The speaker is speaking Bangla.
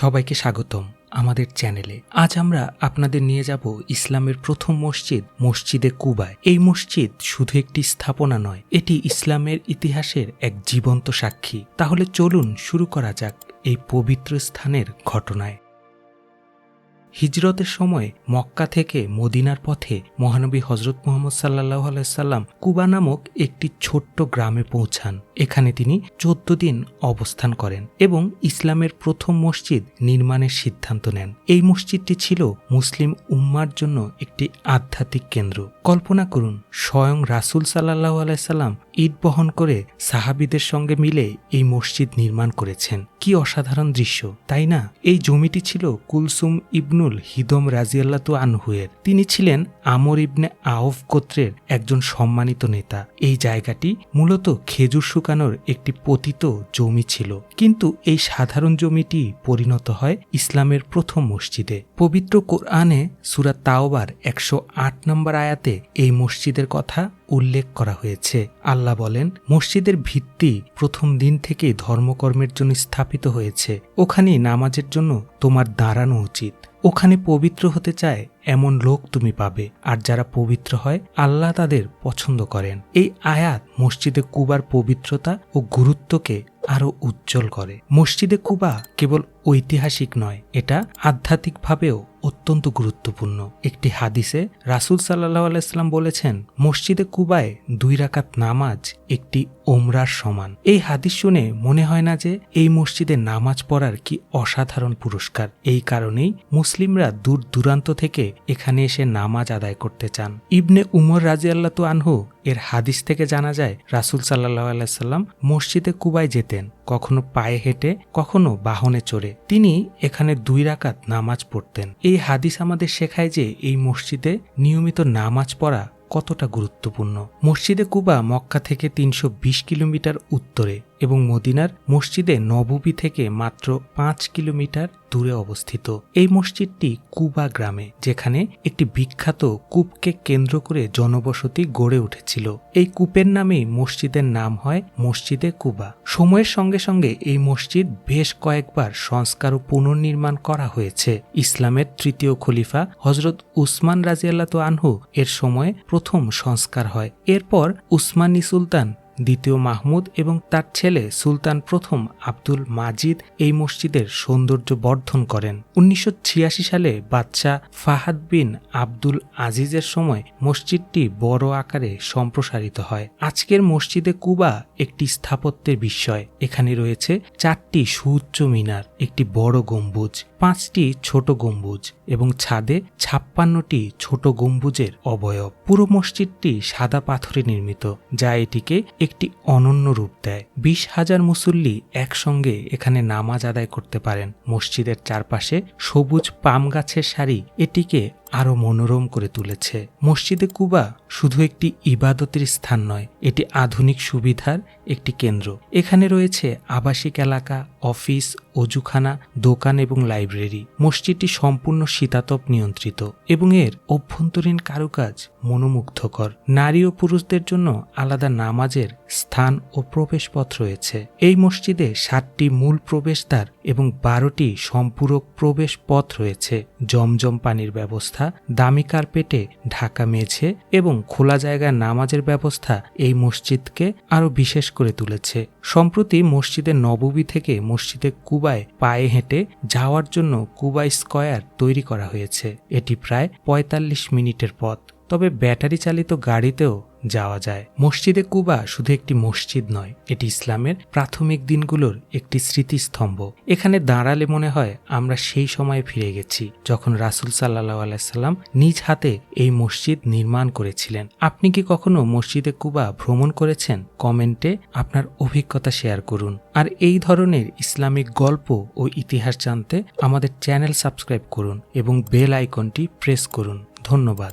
সবাইকে স্বাগতম আমাদের চ্যানেলে। আজ আমরা আপনাদের নিয়ে যাব ইসলামের প্রথম মসজিদ, মসজিদে কুবায়। এই মসজিদ শুধু একটি স্থাপনা নয়, এটি ইসলামের ইতিহাসের এক জীবন্ত সাক্ষী। তাহলে চলুন শুরু করা যাক এই পবিত্র স্থানের ঘটনায়। হিজরতের সময় মক্কা থেকে মদিনার পথে মহানবী হজরত মোহাম্মদ সাল্লাহ আলাইসাল্লাম কুবা নামক একটি ছোট্ট গ্রামে পৌঁছান। এখানে তিনি চোদ্দ দিন অবস্থান করেন এবং ইসলামের প্রথম মসজিদ নির্মাণের সিদ্ধান্ত নেন। এই মসজিদটি ছিল মুসলিম উম্মার জন্য একটি আধ্যাত্মিক কেন্দ্র। কল্পনা করুন, স্বয়ং রাসুল সাল্লাহ আলাইসাল্লাম ঈদ বহন করে সাহাবিদের সঙ্গে মিলে এই মসজিদ নির্মাণ করেছেন। কি অসাধারণ দৃশ্য, তাই না? এই জমিটি ছিল কুলসুম ইবনুল হিদম রাজিয়াল্লাতু আনহুয়ের। তিনি ছিলেন আমর ইবনে আউফ গোত্রের একজন সম্মানিত নেতা। এই জায়গাটি মূলত খেজুর শুকানোর একটি পতিত জমি ছিল। কিন্তু এই সাধারণ জমিটি পরিণত হয় ইসলামের প্রথম মসজিদে। পবিত্র কোরআনে সুরা তাওবার একশো আট নম্বর আয়াতে এই মসজিদের কথা উল্লেখ করা হয়েছে। আল্লাহ বলেন, মসজিদের ভিত্তি প্রথম দিন থেকেই ধর্মকর্মের জন্য স্থাপিত হয়েছে। ওখানে নামাজের জন্য তোমার দাঁড়ানো উচিত। ওখানে পবিত্র হতে চায় এমন লোক তুমি পাবে। আর যারা পবিত্র হয়, আল্লাহ তাদের পছন্দ করেন। এই আয়াত মসজিদে কুবার পবিত্রতা ও গুরুত্বকে আরও উজ্জ্বল করে। মসজিদে কুবা কেবল ঐতিহাসিক নয়, এটা আধ্যাত্মিকভাবেও অত্যন্ত গুরুত্বপূর্ণ। একটি হাদিসে রাসুল সাল্লাহ আলাইস্লাম বলেছেন, মসজিদে কুবায় দুই রাকাত নামাজ, একটি ওমরার সমান। এই হাদিস শুনে মনে হয় না যে এই মসজিদে নামাজ পড়ার কি অসাধারণ পুরস্কার। এই কারণেই মুসলিমরা দূর দূরান্ত থেকে এখানে এসে নামাজ আদায় করতে চান। ইবনে উমর রাজিয়াল্লা তো আনহু এর হাদিস থেকে জানা যায়, রাসুল সাল্লাহ আলাইসাল্লাম মসজিদে কুবায় যেতেন। কখনো পায়ে হেঁটে, কখনো বাহনে চড়ে। তিনি এখানে দুই রাকাত নামাজ পড়তেন। এই হাদিস আমাদের শেখায় যে এই মসজিদে নিয়মিত নামাজ পড়া কতটা গুরুত্বপূর্ণ। মসজিদে কুবা মক্কা থেকে তিনশো বিশ কিলোমিটার উত্তরে। এবং মদিনার মসজিদে নববী থেকে মাত্র পাঁচ কিলোমিটার দূরে অবস্থিত। এই মসজিদটি কুবা গ্রামে, যেখানে একটি বিখ্যাত কূপকে কেন্দ্র করে জনবসতি গড়ে উঠেছিল। এই কূপের নামেই মসজিদের নাম হয় মসজিদে কুবা। সময়ের সঙ্গে সঙ্গে এই মসজিদ বেশ কয়েকবার সংস্কার ও পুনর্নির্মাণ করা হয়েছে। ইসলামের তৃতীয় খলিফা হজরত উসমান রাজিয়াল্লাত আনহু এর সময় প্রথম সংস্কার হয়। এরপর উসমানী সুলতান দ্বিতীয় মাহমুদ এবং তার ছেলে সুলতান প্রথম আব্দুল মাজিদ এই মসজিদের সৌন্দর্য বর্ধন করেন। উনিশশো ছিয়াশি সালে বাদশাহ ফাহাদ বিন আব্দুল আজিজের সময় মসজিদটি বড় আকারে সম্প্রসারিত হয়। আজকের মসজিদে কুবা একটি স্থাপত্যের বিস্ময় এখানে রয়েছে চারটি সুউচ্চ মিনার, একটি বড় গম্বুজ, পাঁচটি ছোট গম্বুজ এবং ছাদে ছাপ্পান্নটি ছোট গম্বুজের অবয়ব। পুরো মসজিদটি সাদা পাথরে নির্মিত, যা এটিকে একটি অনন্য রূপ দেয়। বিশ হাজার মুসল্লি একসঙ্গে এখানে নামাজ আদায় করতে পারেন। মসজিদের চারপাশে সবুজ পাম গাছের সারি, এটিকে আরও মনোরম করে তুলেছে। মসজিদে কুবা শুধু একটি ইবাদতের স্থান নয়, এটি আধুনিক সুবিধার একটি কেন্দ্র। এখানে রয়েছে আবাসিক এলাকা, অফিস, অজুখানা, দোকান এবং লাইব্রেরি। মসজিদটি সম্পূর্ণ শীতাতপ নিয়ন্ত্রিত এবং এর অভ্যন্তরীণ কারুকাজ মনোমুগ্ধকর। নারী ও পুরুষদের জন্য আলাদা নামাজের স্থান ও প্রবেশপথ রয়েছে। এই মসজিদে সাতটি মূল প্রবেশদ্বার এবং বারোটি সম্পূরক প্রবেশ পথ রয়েছে। জমজম পানির ব্যবস্থা, দামি কার্পেটে ঢাকা মেঝে এবং খোলা জায়গায় নামাজের ব্যবস্থা এই মসজিদকে আরও বিশেষ করে তুলেছে। সম্প্রতি মসজিদের নববী থেকে মসজিদে কুবায় পায়ে হেঁটে যাওয়ার জন্য কুবাই স্কয়ার তৈরি করা হয়েছে। এটি প্রায় ৪৫ মিনিটের পথ। তবে ব্যাটারি চালিত গাড়িতেও যাওয়া যায়। মসজিদে কুবা শুধু একটি মসজিদ নয়, এটি ইসলামের প্রাথমিক দিনগুলোর একটি স্মৃতিস্তম্ভ। এখানে দাঁড়ালে মনে হয় আমরা সেই সময়ে ফিরে গেছি, যখন রাসুল সাল্লাহ আলাইসাল্লাম নিজ হাতে এই মসজিদ নির্মাণ করেছিলেন। আপনি কি কখনো মসজিদে কুবা ভ্রমণ করেছেন? কমেন্টে আপনার অভিজ্ঞতা শেয়ার করুন। আর এই ধরনের ইসলামিক গল্প ও ইতিহাস জানতে আমাদের চ্যানেল সাবস্ক্রাইব করুন এবং বেল আইকনটি প্রেস করুন। ধন্যবাদ।